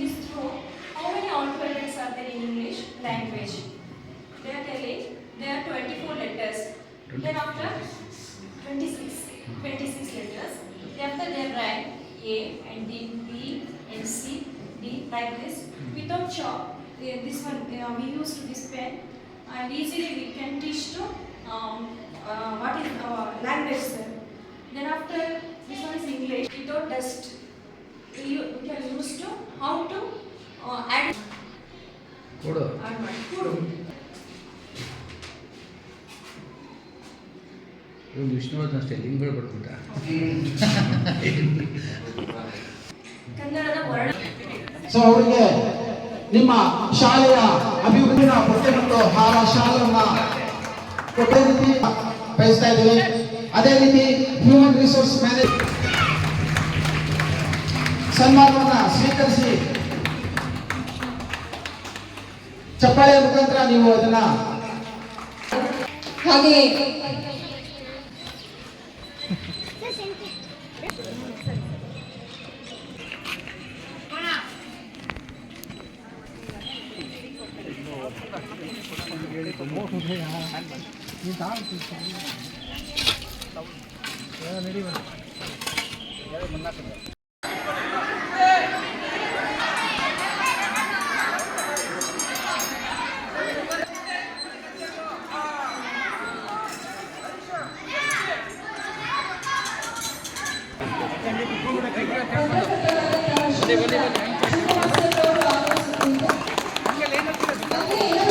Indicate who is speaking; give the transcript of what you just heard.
Speaker 1: this row, how many letters are there in English language. They are telling there are 24 letters. Then after 26, 26 letters. Then after they write A and then B and C, D like this. Without chalk, this one uh, we used this pen and easily we can teach to um, uh, what is our language. Sir. Then after this one is English without dust. We can use to
Speaker 2: ಕೊಡು. ಇವ್ನು ವಿಷ್ಣುವರ್ಧನ್ ಅಷ್ಟೇ ಲಿಂಗಗಳು
Speaker 3: so ಅವರಿಗೆ ನಿಮ್ಮ ಶಾಲೆಯ ಅಭಿವೃದ್ಧಿನ ಬಟ್ಟೆ ಮತ್ತು ಹಾರ ಶಾಲೆಯನ್ನ ಕೊಟ್ಟೆ ರೀತಿ ಬಯಸ್ತಾ ಇದ್ದೀವಿ. ಅದೇ ರೀತಿ ಹ್ಯೂಮನ್ ರಿಸೋರ್ಸ್ ಮ್ಯಾನೇಜ್ ಸನ್ಮಾನವನ್ನ ಸ್ವೀಕರಿಸಿ चप्पल मुखातर नहीं मेरी
Speaker 4: मन Thank you.